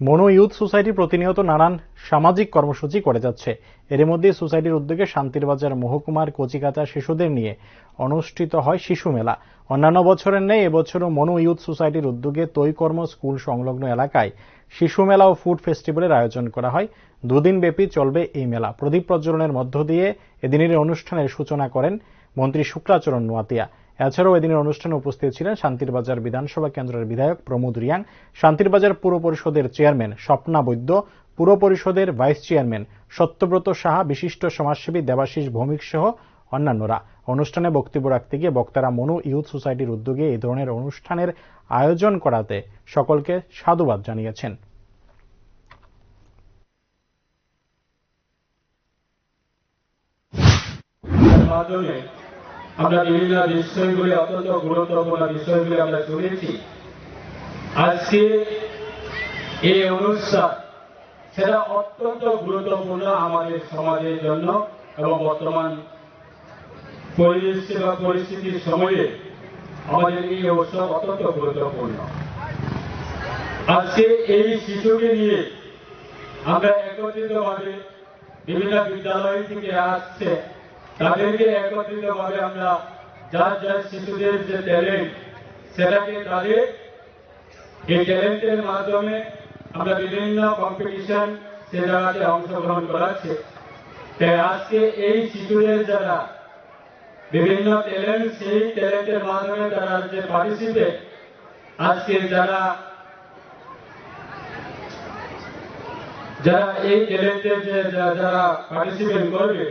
মনো youth society প্রতিনিয়ত নানান সামাজিক কর্মসূচি করে যাচ্ছে। এর মধ্যে সোসাইটির উদ্যোগে শান্তির বাজার, মহকুমার, কচিকাচা শিশুদের নিয়ে অনুষ্ঠিত হয় শিশু মেলা। অন্যান্য বছরের নেই এবছরও মনো ইউথ সোসাইটির উদ্যোগে তৈকর্ম স্কুল সংলগ্ন এলাকায় শিশু মেলা ও ফুড ফেস্টিভ্যালের আয়োজন করা হয়। দুদিন ব্যাপী চলবে এই মেলা। প্রদীপ প্রজ্বলনের মধ্য দিয়ে এদিনের অনুষ্ঠানের সূচনা করেন মন্ত্রী শুক্লাচরণ নোয়াতিয়া। এছাড়াও এদিনের অনুষ্ঠানে উপস্থিত ছিলেন শান্তিরবাজার বিধানসভা কেন্দ্রের বিধায়ক প্রমোদ রিয়াং শান্তিরবাজার পুর পরিষদের চেয়ারম্যান স্বপ্না বৈদ্য, পুর পরিষদের ভাইস চেয়ারম্যান সত্যব্রত সাহা, বিশিষ্ট সমাজসেবী দেবাশিস ভৌমিক সহ অন্যান্যরা। অনুষ্ঠানে বক্তব্য রাখতে গিয়ে বক্তারা মনু ইউথ সোসাইটির উদ্যোগে এই ধরনের অনুষ্ঠানের আয়োজন করাতে সকলকে সাধুবাদ জানিয়েছেন। মাধ্যমে আমরা বিভিন্ন বিষয়গুলি অত্যন্ত গুরুত্বপূর্ণ বিষয়গুলি আমরা শুনেছি। আজকে এই অনুষ্ঠান সেটা অত্যন্ত গুরুত্বপূর্ণ আমাদের সমাজের জন্য এবং বর্তমান পরিবেশ বা পরিস্থিতির সময়ে আমাদের এই উৎসব অত্যন্ত গুরুত্বপূর্ণ। আজকে এই শিশুকে নিয়ে আমরা একত্রিতভাবে বিভিন্ন বিদ্যালয় থেকে আসছে তাদেরকে একত্রিতভাবে আমরা যার যার শিশুদের যে ট্যালেন্ট সেটাকে তাদের এই ট্যালেন্টের মাধ্যমে আমরা বিভিন্ন কম্পিটিশন সে জায়গাতে অংশগ্রহণ করাচ্ছে। তাই আজকে এই শিশুদের যারা বিভিন্ন ট্যালেন্ট সেই ট্যালেন্টের মাধ্যমে তারা যে পার্টিসিপেট আজকে যারা যারা এই ট্যালেন্টের যে, যারা পার্টিসিপেট করবে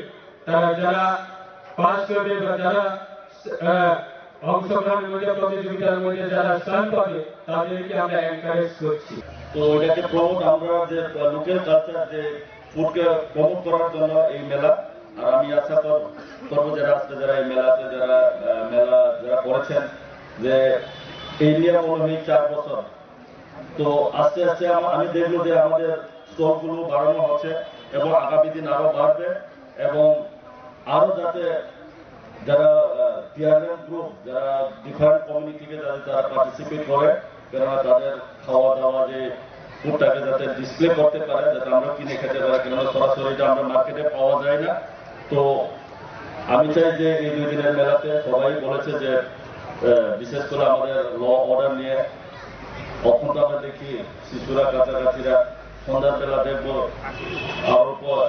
যারা যারা অংশগ্রহণের মধ্যে প্রতিযোগিতার মধ্যে যারা স্থান পাবে, তাদেরকে আমরা এনকারেজ করছি। তো এটাকে প্রমোট আমরা যে লোকেল কালচার যে ফুডকে প্রমোট করার জন্য এই মেলা, আর আমি আশা করব যারা এই মেলাতে যারা মেলা যারা করেছেন, যে এই নিয়ে চার বছর। তো আস্তে আস্তে আমি দেখব যে আমাদের স্টলগুলো বাড়ানো হচ্ছে এবং আগামী দিন আরও বাড়বে এবং আরও যাতে যারা টিয়ারের গ্রুপ যারা ডিফারেন্ট কমিউনিটিকে যারা যারা পার্টিসিপেট করে, কেননা তাদের খাওয়া দাওয়া যে ফুডটাকে যাতে ডিসপ্লে করতে পারে, যাতে আমরা কিনে খেতে পারি, কেননা সরাসরি এটা আমরা মার্কেটে পাওয়া যায় না। তো আমি চাই যে এই দুই দিনের মেলাতে সবাই বলেছে যে বিশেষ করে আমাদের ল অর্ডার নিয়ে তো আমরা দেখি শিশুরা, কাছাকাছিরা সন্ধ্যার বেলা দেখব আরও পর